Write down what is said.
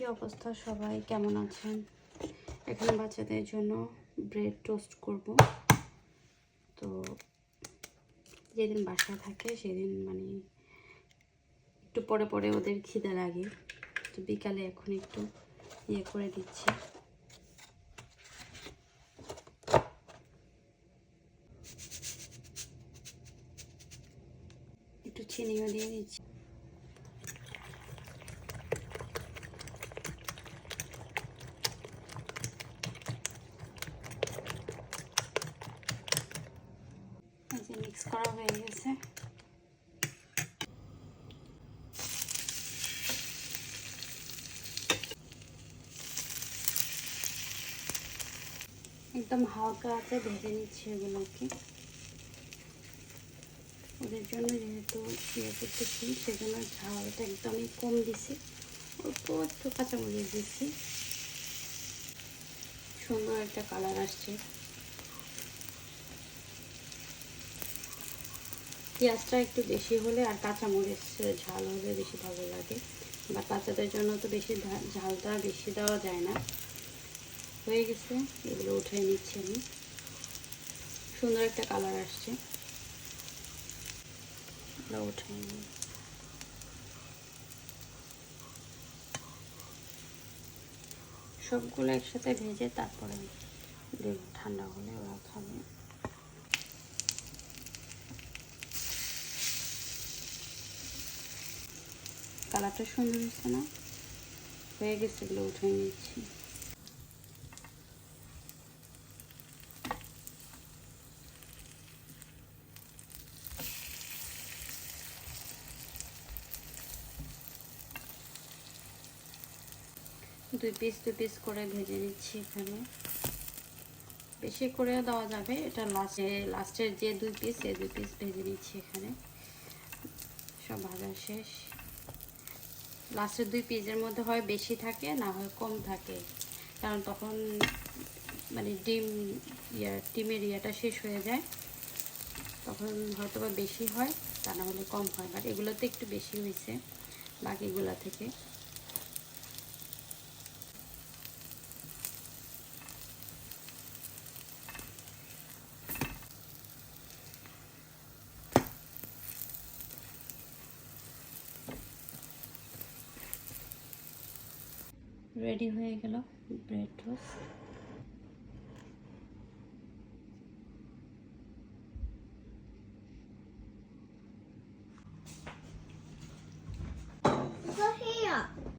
কি অবস্থা সবাই? কেমন আছেন? এখানে বাচ্চাদের জন্য ব্রেড টোস্ট করব। তো যেদিন বাসায় থাকে সেদিন মানে একটু পরে পরে ওদের খিদে লাগে। তো বিকালে এখন একটু ইয়ে করে দিচ্ছি। একটু চিনিও দিয়ে দিচ্ছি এই যে মিক্স করা হয়ে গেছে একদম হালকা হাতে ভেজে নিচ্ছি এগুলোকে। ওদের জন্য যেহেতু ইয়ে করতেছি, সেজন্য ঝালটা একদমই কম দিছি। অল্প একটু কাঁচামরিচ দিচ্ছি সুন্দর একটা কালার আসছে। পেঁয়াজটা একটু বেশি হলে আর কাঁচামরিচ ঝাল হলে বেশি ভালো লাগে। বা বাচ্চাদের জন্য তো বেশি ঝালটা বেশি দেওয়া যায় না। হয়ে গেছে, এগুলো উঠিয়ে নিচ্ছি আমি। সুন্দর একটা কালার আসছে। নিই। সবগুলো একসাথে ভেজে তারপরে ঠান্ডা হলে ওরা খাবে। কালারটা সুন্দর হচ্ছে না? হয়ে গেছে এগুলো উঠে নিচ্ছি। দুই পিস দুই পিস করে ভেজে নিচ্ছি এখানে। বেশি করে দেওয়া যাবে, এটা লাস্টে লাস্টের যে দুই পিস এই দুই পিস ভেজে নিচ্ছি এখানে। সব ভাজা শেষ। লাস্টের দুই পিসের মধ্যে হয় বেশি থাকে, না হয় কম থাকে। কারণ তখন মানে ডিম ইয়া, ডিমের ইয়াটা শেষ হয়ে যায়। তখন হয়তো বা বেশি হয়, তা না হলে কম হয়। বাট এগুলোতে একটু বেশি হয়েছে, বাকিগুলো থেকে। রেডি হয়ে গেল ব্রেড টোস্ট